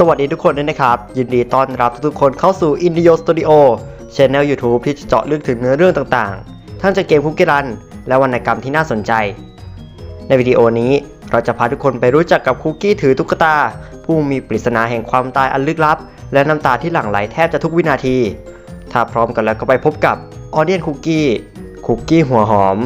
สวัสดีทุกคนด้วยนะครับ ยินดีต้อนรับทุกคนเข้าสู่ Indio Studio Channel YouTube ที่จะเจาะลึกถึงเนื้อเรื่องต่างๆ ทั้งจากเกมคุกกี้รัน และวรรณกรรมที่น่าสนใจ ในวิดีโอนี้เราจะพาทุกคนไปรู้จักกับคุกกี้ถือตุ๊กตา ผู้มีปริศนาแห่งความตายอันลึกลับ และน้ำตาที่หลั่งไหลแทบจะทุกวินาที ถ้าพร้อมกันแล้วก็ไปพบกับออเดียนคุกกี้คุกกี้หัวหอม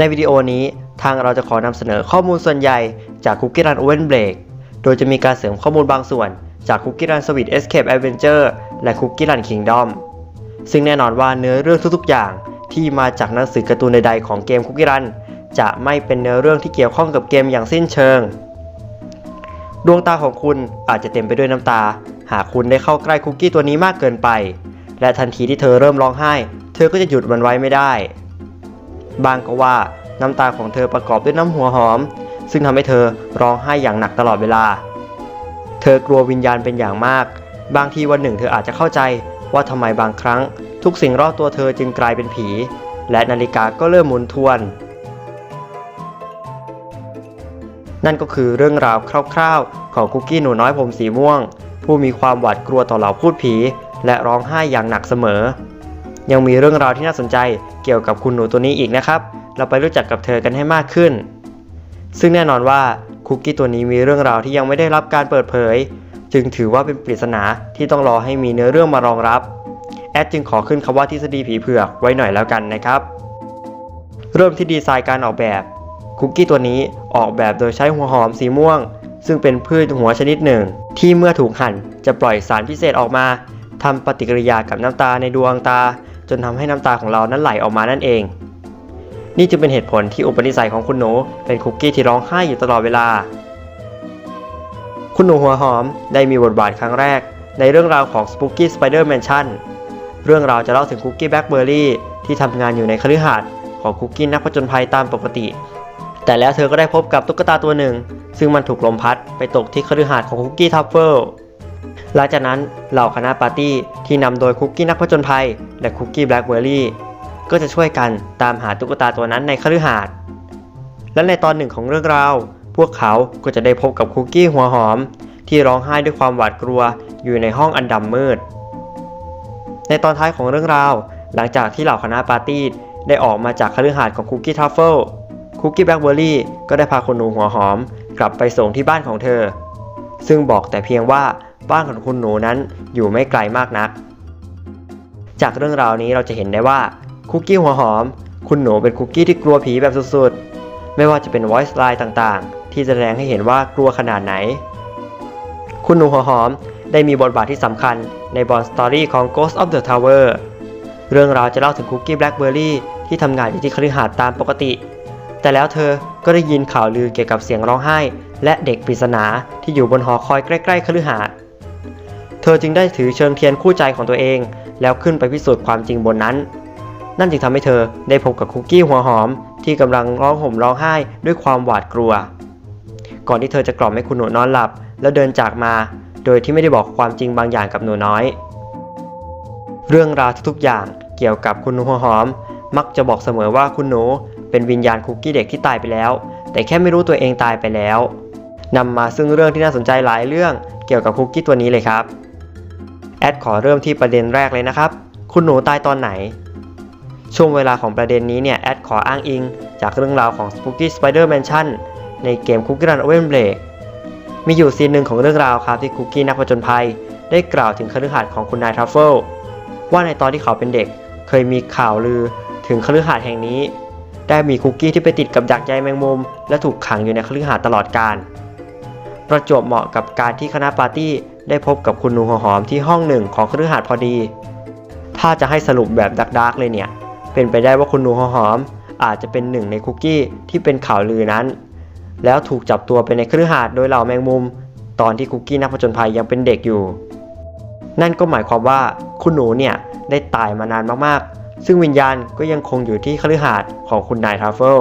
ในวิดีโอนี้ทางเราจะขอนำเสนอข้อมูลส่วนใหญ่จาก Cookie Run Oven Break โดยจะมีการเสริมข้อมูลบางส่วนจาก Cookie Run Sweet Escape Adventure และ Cookie Run Kingdom ซึ่งแน่นอนว่าเนื้อเรื่องทุกๆอย่างที่มาจากหนังสือการ์ตูนใดๆของเกม Cookie Run จะไม่เป็นเนื้อเรื่องที่เกี่ยวข้องกับเกมอย่างสิ้นเชิง ดวงตาของคุณอาจจะเต็มไปด้วยน้ำตา หากคุณได้เข้าใกล้คุกกี้ตัวนี้มากเกินไป และทันทีที่เธอเริ่มร้องไห้ เธอก็จะหยุดมันไว้ไม่ได้ บางก็ว่าน้ำตาของเธอประกอบด้วยน้ำหัวหอม ซึ่งทำให้เธอร้องไห้อย่างหนักตลอดเวลา เธอกลัววิญญาณเป็นอย่างมาก บางทีวันหนึ่งเธออาจจะเข้าใจว่าทำไมบางครั้ง ทุกสิ่งรอบตัวเธอจึงกลายเป็นผี และนาฬิกาก็เริ่มหมุนทวน นั่นก็คือเรื่องราวคร่าวๆ ของคุกกี้หนูน้อยผมสีม่วง ผู้มีความหวาดกลัวต่อเหล่าพูดผี และร้องไห้อย่างหนักเสมอ ยังมีเรื่องราวที่น่าสนใจเกี่ยวกับคุณหนูตัวนี้อีกนะครับ เราไปรู้จักกับเธอกันให้มากขึ้น ซึ่งแน่นอนว่าคุกกี้ตัวนี้มีเรื่องราวที่ยังไม่ได้รับการเปิดเผย จึงถือว่าเป็นปริศนาที่ต้องรอให้มีเนื้อเรื่องมารองรับ แอดจึงขอขึ้นคำว่าทฤษฎีผีเผือกไว้หน่อยแล้วกันนะครับ เริ่มที่ดีไซน์การออกแบบคุกกี้ตัวนี้ออกแบบโดยใช้หัวหอมสีม่วง ซึ่งเป็นพืชหัวชนิดหนึ่ง ที่เมื่อถูกหั่นจะปล่อยสารพิเศษออกมาทำปฏิกิริยากับน้ำตาในดวงตา จนทำให้น้ำตาของเรานั้นไหลออกมานั่นเอง นี่จึงเป็นเหตุผลที่อุปนิสัยของคุณหนูเป็นคุกกี้ที่ร้องไห้อยู่ตลอดเวลา คุณหนูหัวหอมได้มีบทบาทครั้งแรก ในเรื่องราวของ Spooky Spider Mansion เรื่องราวจะเล่าถึงคุกกี้แบล็คเบอร์รี่ที่ทำงานอยู่ในคฤหาสน์ของคุกกี้นักผจญภัยตามปกติ แต่แล้วเธอก็ได้พบกับตุ๊กตาตัวหนึ่ง ซึ่งมันถูกลมพัดไปตกที่คฤหาสน์ของคุกกี้ทัฟเฟิล หลังจากนั้นเหล่าคณะปาร์ตี้ที่นำโดยคุกกี้นักผจญภัย และคุกกี้แบล็คเบอร์รี่ก็จะช่วยกันตามหาตุ๊กตาตัวนั้นในคฤหาสน์และในตอนหนึ่งของเรื่องราว พวกเขาก็จะได้พบกับคุกกี้หัวหอม ที่ร้องไห้ด้วยความหวาดกลัวอยู่ในห้องอันดำมืด ในตอนท้ายของเรื่องราว หลังจากที่เหล่าคณะปาร์ตี้ได้ออกมาจากคฤหาสน์ของคุกกี้ทัฟเฟิลคุกกี้แบล็คเบอร์รี่ก็ได้พาคุณหนูหัวหอม กลับไปส่งที่บ้านของเธอ ซึ่งบอกแต่เพียงว่า บ้านของคุณหนูนั้นอยู่ไม่ไกลมากนัก จากเรื่องราวนี้เราจะเห็นได้ว่าคุกกี้หัวหอม คุณหนูเป็นคุกกี้ที่กลัวผีแบบสุดๆ ไม่ว่าจะเป็น voice line ต่างๆ ที่แสดงให้เห็นว่ากลัวขนาดไหน คุณหนูหัวหอมได้มีบทบาทที่สำคัญในบอลสตอรี่ของ Ghost of the Tower เรื่องราวจะเล่าถึงคุกกี้แบล็คเบอร์รี่ที่ทำงานอยู่ที่คฤหาสน์ตามปกติ แต่แล้วเธอก็ได้ยินข่าวลือเกี่ยวกับเสียงร้องไห้ และเด็กปริศนาที่อยู่บนหอคอยใกล้ๆคฤหาสน์ เธอจึงได้ถือเชิงเทียนคู่ใจของตัวเอง แล้วขึ้นไปพิสูจน์ความจริงบนนั้น นั่นจึงทำให้เธอได้พบกับคุกกี้หัวหอม ที่กำลังร้องห่มร้องไห้ด้วยความหวาดกลัว ก่อนที่เธอจะกล่อมให้คุณหนูนอนหลับ แล้วเดินจากมา โดยที่ไม่ได้บอกความจริงบางอย่างกับหนูน้อย เรื่องราวทุกๆอย่างเกี่ยวกับคุณหนูหัวหอม มักจะบอกเสมอว่าคุณหนูเป็นวิญญาณคุกกี้เด็กที่ตายไปแล้ว แต่แค่ไม่รู้ตัวเองตายไปแล้วนำมาซึ่งเรื่องที่น่าสนใจหลายเรื่องเกี่ยวกับคุกกี้ตัวนี้เลยครับ แอดขอเริ่มที่ประเด็นแรกเลยนะครับ คุณหนูตายตอนไหน ช่วงเวลาของประเด็นนี้เนี่ยแอดขออ้างอิง จากเรื่องราวของ Spooky Spider Mansion ในเกม Cookie Run Oven Break มีอยู่ซีนหนึ่งของเรื่องราวครับที่คุกกี้นักผจญภัย ได้กล่าวถึงคฤหาสน์ของคุณนายทรัฟเฟิลว่าในตอนที่เขาเป็นเด็ก เคยมีข่าวลือถึงคฤหาสน์แห่งนี้ ได้มีคุกกี้ที่ไปติดกับดักใยแมงมุม และถูกขังอยู่ในคฤหาสน์ตลอดกาล ประจวบเหมาะกับการที่คณะปาร์ตี้ได้พบกับคุณหนูหัวหอมที่ห้องหนึ่งของคฤหาสน์พอดี ถ้าจะให้สรุปแบบดักๆเลยเนี่ย เป็นไปได้ว่าคุณหนูหัวหอม อาจจะเป็นหนึ่งในคุกกี้ที่เป็นข่าวลือนั้น แล้วถูกจับตัวไปในคฤหาสน์โดยเหล่าแมงมุม ตอนที่คุกกี้นักผจญภัยยังเป็นเด็กอยู่ นั่นก็หมายความว่าคุณหนูเนี่ยได้ตายมานานมากๆ ซึ่งวิญญาณก็ยังคงอยู่ที่คฤหาสน์ของคุณนายทรัฟเฟิล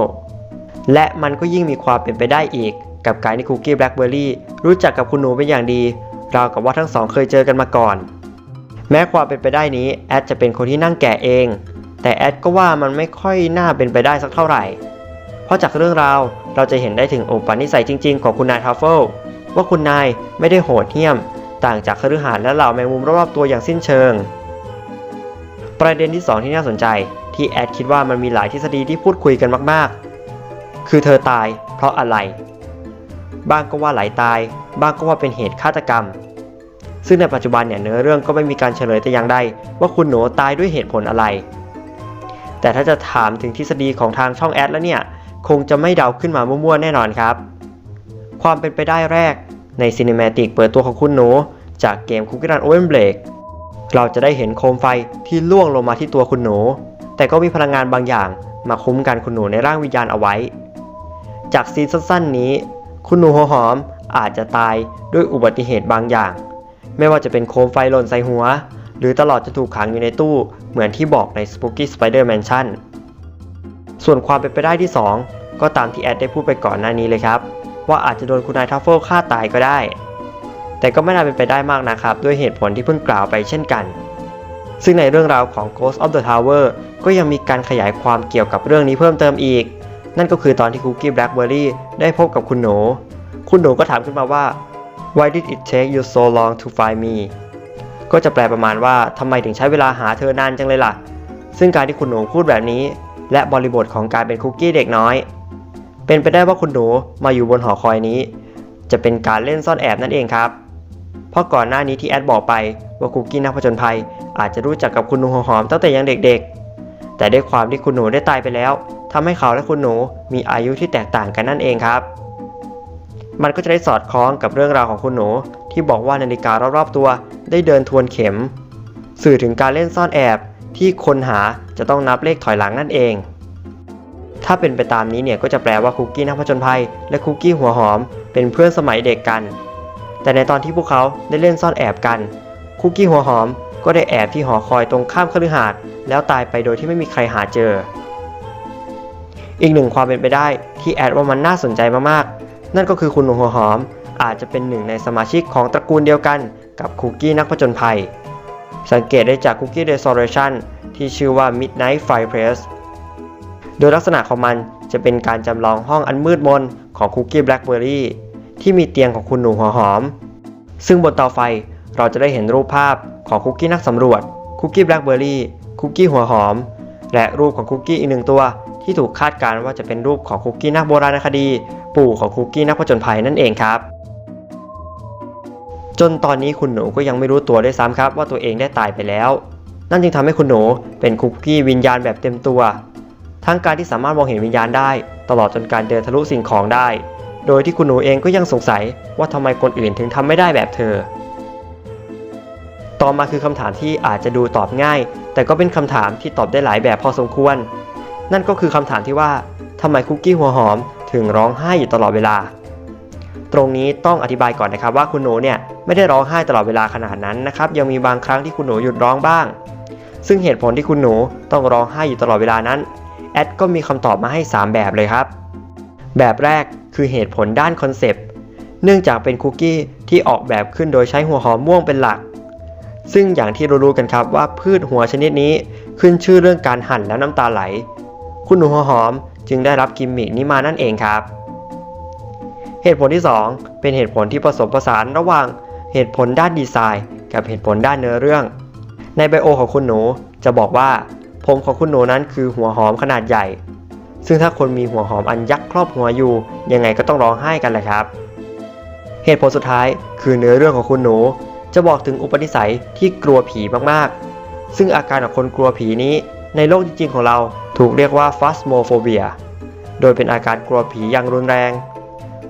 และมันก็ยิ่งมีความเป็นไปได้อีก กับการที่คุกกี้แบล็คเบอร์รี่รู้จักกับคุณหนูเป็นอย่างดี ราวกับว่าทั้งสองเคยเจอกันมาก่อน แม้ความเป็นไปได้นี้แอดจะเป็นคนที่นั่งแกะเอง แต่แอดก็ว่ามันไม่ค่อยน่าเป็นไปได้สักเท่าไหร่ เพราะจากเรื่องราวเราจะเห็นได้ถึงโอปันิสัยจริง ๆ ของคุณนายทัฟเฟิลว่าคุณนายไม่ได้โหดเหี้ยม ต่างจากคฤหาสน์และเหล่าแมงมุมรอบๆตัวอย่างสิ้นเชิง ประเด็นที่ 2 ที่น่าสนใจ ที่แอดคิดว่ามันมีหลายทฤษฎีที่พูดคุยกันมากๆ คือเธอตายเพราะอะไร บ้างก็ว่าไหลาตาย บ้างก็ว่าเป็นเหตุฆาตกรรม ซึ่งในปัจจุบันเนี่ยเนื้อเรื่องก็ไม่มีการเฉลยแต่อย่างใดว่าคุณหนูตายด้วยเหตุผลอะไร แต่ถ้าจะถามถึงทฤษฎีของทางช่องแอดแล้วเนี่ยคงจะไม่เดาขึ้นมามั่วๆแน่นอนครับ ความเป็นไปได้แรกในซีนิเมติกเปิดตัวของคุณหนูจากเกมคุกกี้รันโอเวนเบลกเราจะได้เห็นโคมไฟที่ล่วงลงมาที่ตัวคุณหนู แต่ก็มีพลังงานบางอย่างมาคุ้มกันคุณหนูในร่างวิญญาณเอาไว้ จากซีนสั้นๆนี้ คุณหนูหัวหอมอาจจะตายด้วยอุบัติเหตุบางอย่าง ไม่ว่าจะเป็นโคมไฟหล่นใส่หัว หรือตลอดจะถูกขังอยู่ในตู้เหมือนที่บอกใน Spooky Spider Mansion ส่วนความเป็นไปได้ที่ 2 ก็ตามที่แอดได้พูดไปก่อนหน้านี้เลยครับ ว่าอาจจะโดนคุณนายทัฟเฟิลฆ่าตายก็ได้ แต่ก็ไม่น่าเป็นไปได้มากนะครับ ด้วยเหตุผลที่เพิ่งกล่าวไปเช่นกัน ซึ่งในเรื่องราวของ Ghost of the Tower ก็ยังมีการขยายความเกี่ยวกับเรื่องนี้เพิ่มเติมอีก นั่นก็คือตอนที่คุกกี้แบล็คเบอร์รี่ได้พบกับคุณหนู คุณหนูก็ถามขึ้นมาว่า Why did it take you so long to find me ก็จะแปลประมาณว่าทำไมถึงใช้เวลาหาเธอนานจังเลยล่ะ ซึ่งการที่คุณหนูพูดแบบนี้ และบริบทของการเป็นคุกกี้เด็กน้อย เป็นไปได้ว่าคุณหนูมาอยู่บนหอคอยนี้ จะเป็นการเล่นซ่อนแอบนั่นเองครับ เพราะก่อนหน้านี้ที่แอดบอกไปว่าคุกกี้นักผจญภัย อาจจะรู้จักกับคุณหนูหัวหอมตั้งแต่ยังเด็กๆ แต่ด้วยความที่คุณหนูได้ตายไปแล้ว ทำให้เขาและคุณหนูมีอายุที่แตกต่างกันนั่นเองครับ มันก็จะได้สอดคล้องกับเรื่องราวของคุณหนู ที่บอกว่านาฬิการอบๆตัวได้เดินทวนเข็ม สื่อถึงการเล่นซ่อนแอบที่คนหาจะต้องนับเลขถอยหลังนั่นเอง ถ้าเป็นไปตามนี้เนี่ยก็จะแปลว่าคุกกี้นักผจญภัย และคุกกี้หัวหอม เป็นเพื่อนสมัยเด็กกัน แต่ในตอนที่พวกเขาได้เล่นซ่อนแอบกัน คุกกี้หัวหอมก็ได้แอบที่หอคอยตรงข้ามคฤหาสน์แล้วตายไปโดยที่ไม่มีใครหาเจอ อีกหนึ่งความเป็นไปได้ที่แอดว่ามันน่าสนใจมากๆ นั่นก็คือคุณหนูหัวหอม อาจจะเป็นหนึ่งในสมาชิกของตระกูลเดียวกันกับคุกกี้นักผจญภัย สังเกตได้จากคุกกี้ Restoration ที่ชื่อว่า Midnight Fireplace โดยลักษณะของมันจะเป็นการจำลองห้องอันมืดมนของคุกกี้แบล็คเบอร์รี่ที่มีเตียงของคุณหนูหัวหอม ซึ่งบนเตาไฟเราจะได้เห็นรูปภาพของคุกกี้นักสำรวจคุกกี้แบล็คเบอร์รี่คุกกี้หัวหอม และรูปของคุกกี้อีกหนึ่งตัว ที่ถูกคาดการณ์ว่าจะเป็นรูปของคุกกี้นักโบราณคดี ปู่ของคุกกี้นักผจญภัยนั่นเองครับ จนตอนนี้คุณหนูก็ยังไม่รู้ตัวด้วยซ้ำครับว่าตัวเองได้ตายไปแล้ว นั่นจึงทำให้คุณหนูเป็นคุกกี้วิญญาณแบบเต็มตัว ทั้งการที่สามารถมองเห็นวิญญาณได้ ตลอดจนการเดินทะลุสิ่งของได้ โดยที่คุณหนูเองก็ยังสงสัยว่าทำไมคนอื่นถึงทำไม่ได้แบบเธอต่อมาคือคำถามที่อาจจะดูตอบง่าย แต่ก็เป็นคำถามที่ตอบได้หลายแบบพอสมควร นั่นก็คือคำถามที่ว่าทำไมคุกกี้หัวหอมถึงร้องไห้อยู่ตลอดเวลา ตรงนี้ต้องอธิบายก่อนนะครับว่าคุณหนูเนี่ยไม่ได้ร้องไห้ตลอดเวลาขนาดนั้นนะครับยังมีบางครั้งที่คุณหนูหยุดร้องบ้าง ซึ่งเหตุผลที่คุณหนูต้องร้องไห้อยู่ตลอดเวลานั้นแอดก็มีคำตอบมาให้ 3 แบบเลยครับ แบบแรกคือเหตุผลด้านคอนเซปต์เนื่องจากเป็นคุกกี้ที่ออกแบบขึ้นโดยใช้หัวหอมม่วงเป็นหลัก ซึ่งอย่างที่รู้ๆกันครับว่าพืชหัวชนิดนี้ขึ้นชื่อเรื่องการหั่นแล้วน้ำตาไหล คุณหนูหัวหอมจึงได้รับกิมมิกนี้มานั่นเองครับ เหตุผลที่ 2 เป็นเหตุผลที่ผสมผสานระหว่างเหตุผลด้านดีไซน์ กับเหตุผลด้านเนื้อเรื่อง ในไบโอของคุณหนูจะบอกว่า ผมของคุณหนูนั้นคือหัวหอมขนาดใหญ่ ซึ่งถ้าคนมีหัวหอมอันยักษ์ครอบหัวอยู่ ยังไงก็ต้องร้องไห้กันแหละครับ เหตุผลสุดท้ายคือเนื้อเรื่องของคุณหนู จะบอกถึงอุปนิสัยที่กลัวผีมากๆ ซึ่งอาการของคนกลัวผีนี้ในโลกจริงๆของเรา ถูกเรียกว่า phasmophobia โดยเป็นอาการกลัวผีอย่างรุนแรง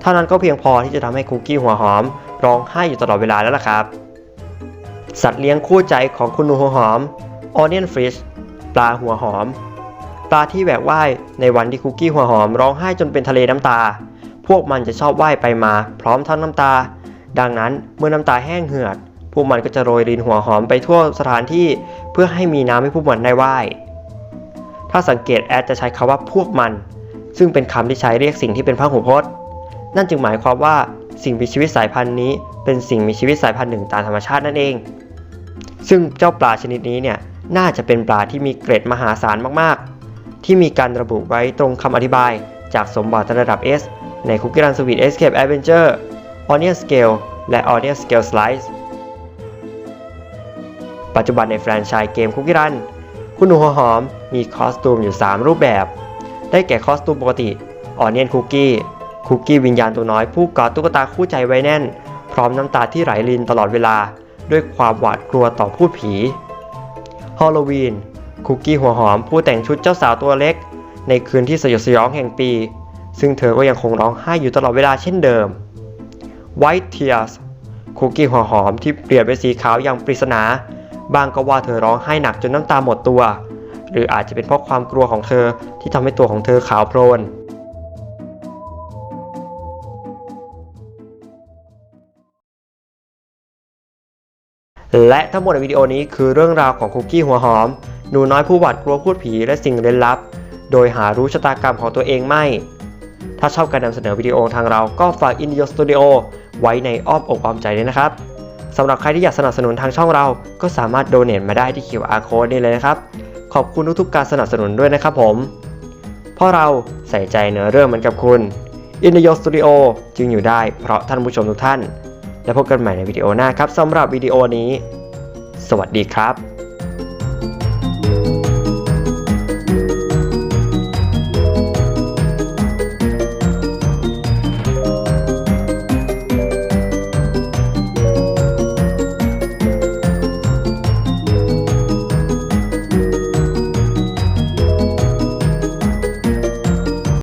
เท่านั้นก็เพียงพอที่จะทำให้คุกกี้หัวหอมร้องไห้อยู่ตลอดเวลาแล้วล่ะครับ สัตว์เลี้ยงคู่ใจของคุณหนูหัวหอม onion fish ปลาหัวหอม ปลาที่แหวกว่ายในวันที่คุกกี้หัวหอมร้องไห้จนเป็นทะเลน้ำตา พวกมันจะชอบว่ายไปมาพร้อมทั้งน้ำตา ดังนั้นเมื่อน้ำตาแห้งเหือด พวกมันก็จะโรยรินหัวหอมไปทั่วสถานที่เพื่อให้มีน้ำให้พวกมันได้ว่าย ถ้าสังเกตแอดจะใช้คำว่าพวกมัน ซึ่งเป็นคำที่ใช้เรียกสิ่งที่เป็นพหูพจน์ นั่นจึงหมายความว่าสิ่งมีชีวิตสายพันธุ์นี้ เป็นสิ่งมีชีวิตสายพันธุ์หนึ่งตามธรรมชาตินั่นเอง ซึ่งเจ้าปลาชนิดนี้เนี่ยน่าจะเป็นปลาที่มีเกรดมหาศาลมากๆ ที่มีการระบุไว้ตรงคำอธิบาย จากสมบัติระดับ S ในคุกกี้รันสวีท Escape Adventure Onion Scale และ Onion Scale Slice ปัจจุบันในแฟรนไชส์เกมคุกกี้รัน คุณหนูหัวหอมมีคอสตูมอยู่ 3 รูปแบบ ได้แก่คอสตูมปกติ Onion Cookie คุกกี้วิญญาณตัวน้อยผู้กอดตุ๊กตาคู่ใจไว้แน่น พร้อมน้ำตาที่ไหลรินตลอดเวลา ด้วยความหวาดกลัวต่อพูดผีฮอลโลวีนคุกกี้หัวหอมผู้แต่งชุดเจ้าสาวตัวเล็ก ในคืนที่สยดสยองแห่งปี ซึ่งเธอก็ยังคงร้องไห้อยู่ตลอดเวลาเช่นเดิม White Tears คุกกี้หัวหอมที่เปลี่ยนเป็นสีขาวอย่างปริศนา บางก็ว่าเธอร้องไห้หนักจนน้ำตาหมดตัว หรืออาจจะเป็นเพราะความกลัวของเธอที่ทำให้ตัวของเธอขาวโพลนและทั้งหมดในวิดีโอนี้คือเรื่องราวของคุกกี้หัวหอม หนูน้อยผู้หวาดกลัวพูดผีและสิ่งเร้นลับ โดยหารู้ชะตากรรมของตัวเองไม่ ถ้าชอบการนำเสนอวิดีโอทางเราก็ฝาก Indio Studio ไว้ในอ้อมอกอ้อมใจด้วยนะครับ สำหรับใครที่อยากสนับสนุนทางช่องเรา ก็สามารถโดเน a t มาได้ที่ QR Code นี่เลยนะครับ ขอบคุณทุกๆการสนับสนุนด้วยนะครับผม เพราะเราใส่ใจเนื้อเรื่องเหมือนกับคุณ Indio Studio จึงอยู่ได้เพราะท่านผู้ชมทุกท่าน และพบกันใหม่ในวิดีโอหน้าครับสำหรับวิดีโอนี้ สวัสดีครับ